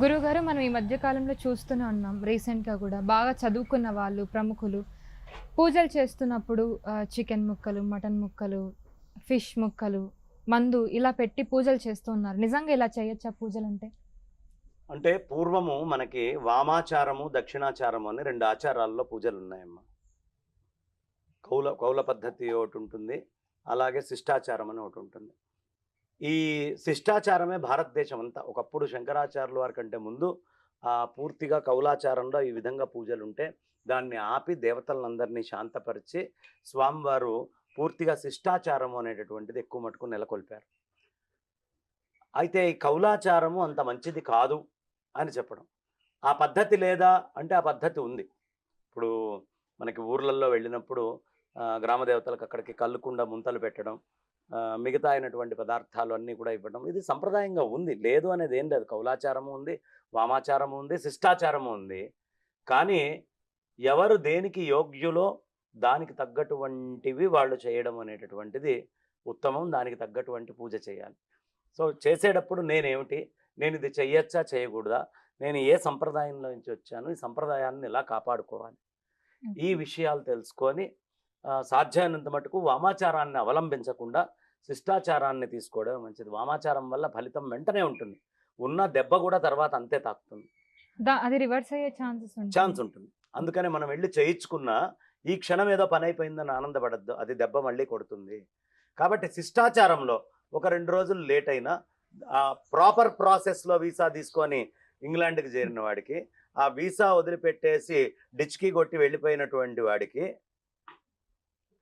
గురువుగారు మనం ఈ మధ్య కాలంలో చూస్తూనే ఉన్నాం. రీసెంట్గా కూడా బాగా చదువుకున్న వాళ్ళు ప్రముఖులు పూజలు చేస్తున్నప్పుడు చికెన్ ముక్కలు మటన్ ముక్కలు ఫిష్ ముక్కలు మందు ఇలా పెట్టి పూజలు చేస్తూ ఉన్నారు. నిజంగా ఇలా చేయొచ్చా పూజలు అంటే అంటే పూర్వము మనకి వామాచారము దక్షిణాచారము అని రెండు ఆచారాల్లో పూజలు ఉన్నాయమ్మా. కౌల కౌల పద్ధతి ఒకటి ఉంటుంది. అలాగే శిష్టాచారం అని ఒకటి ఉంటుంది. ఈ శిష్టాచారమే భారతదేశం అంతా ఒకప్పుడు శంకరాచార్యుల వారి కంటే ముందు పూర్తిగా కౌలాచారంలో ఈ విధంగా పూజలు ఉంటే దాన్ని ఆపి దేవతలందరినీ శాంతపరిచి స్వామివారు పూర్తిగా శిష్టాచారము అనేటటువంటిది ఎక్కువ మటుకు నెలకొల్పారు. అయితే ఈ కౌలాచారము అంత మంచిది కాదు అని చెప్పడం. ఆ పద్ధతి లేదా అంటే ఆ పద్ధతి ఉంది. ఇప్పుడు మనకి ఊర్లలో వెళ్ళినప్పుడు గ్రామ దేవతలకు అక్కడికి కళ్ళుకుండా ముంతలు పెట్టడం మిగతా అయినటువంటి పదార్థాలు అన్నీ కూడా ఇవ్వడం. ఇది సంప్రదాయంగా ఉంది. లేదు అనేది ఏం లేదు. కౌలాచారము ఉంది వామాచారము ఉంది శిష్టాచారము ఉంది. కానీ ఎవరు దేనికి యోగ్యులో దానికి తగ్గటువంటివి వాళ్ళు చేయడం అనేటటువంటిది ఉత్తమం. దానికి తగ్గటువంటి పూజ చేయాలి. సో చేసేటప్పుడు నేనేమిటి? నేను ఇది చెయ్యొచ్చా? చేయకూడదా? నేను ఏ సంప్రదాయంలో నుంచి వచ్చాను? ఈ సంప్రదాయాన్ని ఎలా కాపాడుకోవాలి? ఈ విషయాలు తెలుసుకొని సాధ్యమైనంత మటుకు వామాచారాన్ని అవలంబించకుండా శిష్టాచారాన్ని తీసుకోవడం మంచిది. వామాచారం వల్ల ఫలితం వెంటనే ఉంటుంది. ఉన్న దెబ్బ కూడా తర్వాత అంతే తాకుతుంది. అది రివర్స్ అయ్యే ఛాన్సెస్ ఛాన్స్ ఉంటుంది. అందుకనే మనం వెళ్ళి చేయించుకున్నా ఈ క్షణం ఏదో పని అయిపోయిందని ఆనందపడద్దు. అది దెబ్బ మళ్ళీ కొడుతుంది. కాబట్టి శిష్టాచారంలో ఒక రెండు రోజులు లేట్ అయినా ఆ ప్రాపర్ ప్రాసెస్లో వీసా తీసుకొని ఇంగ్లాండ్కి చేరిన వాడికి ఆ వీసా వదిలిపెట్టేసి డిచ్కి కొట్టి వెళ్ళిపోయినటువంటి వాడికి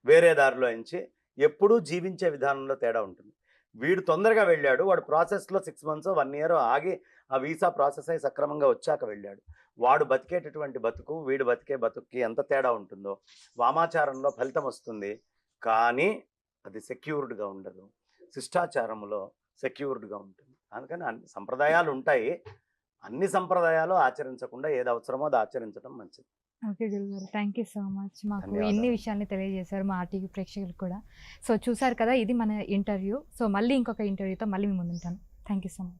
వేరే దారిలో ఎంచి ఎప్పుడూ జీవించే విధానంలో తేడా ఉంటుంది. వీడు తొందరగా వెళ్ళాడు వాడు ప్రాసెస్లో సిక్స్ మంత్స్ వన్ ఇయర్ ఆగి ఆ వీసా ప్రాసెస్ అయి సక్రమంగా వచ్చాక వెళ్ళాడు. వాడు బతికేటటువంటి బతుకు వీడు బతికే బతుక్కి ఎంత తేడా ఉంటుందో వామాచారంలో ఫలితం వస్తుంది. కానీ అది సెక్యూర్డ్గా ఉండదు. శిష్టాచారంలో సెక్యూర్డ్గా ఉంటుంది. అందుకని అన్ని సంప్రదాయాలు ఉంటాయి. అన్ని సంప్రదాయాలు ఆచరించకుండా ఏది అవసరమో అది ఆచరించడం మంచిది. ఓకే గురుగారు థ్యాంక్ యూ సో మచ్ మాకు. ఇన్ని విషయాల్ని తెలియజేశారు మా ఆర్టీవీ ప్రేక్షకులు కూడా. సో చూసారు కదా ఇది మన ఇంటర్వ్యూ సో మళ్ళీ ఇంకొక ఇంటర్వ్యూతో మళ్ళీ మీ ముందుంటాను. Thank you so much